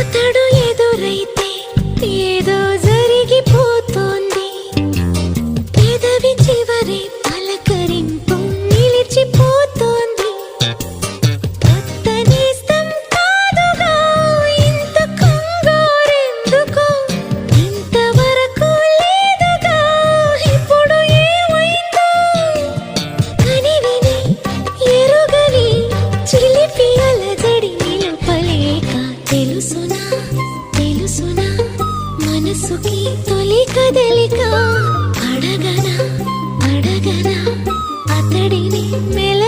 渡る తెలుసునా తెలుసునా మనసుకి తొలి కదలిక. అడగనా అడగనా అతడిని మే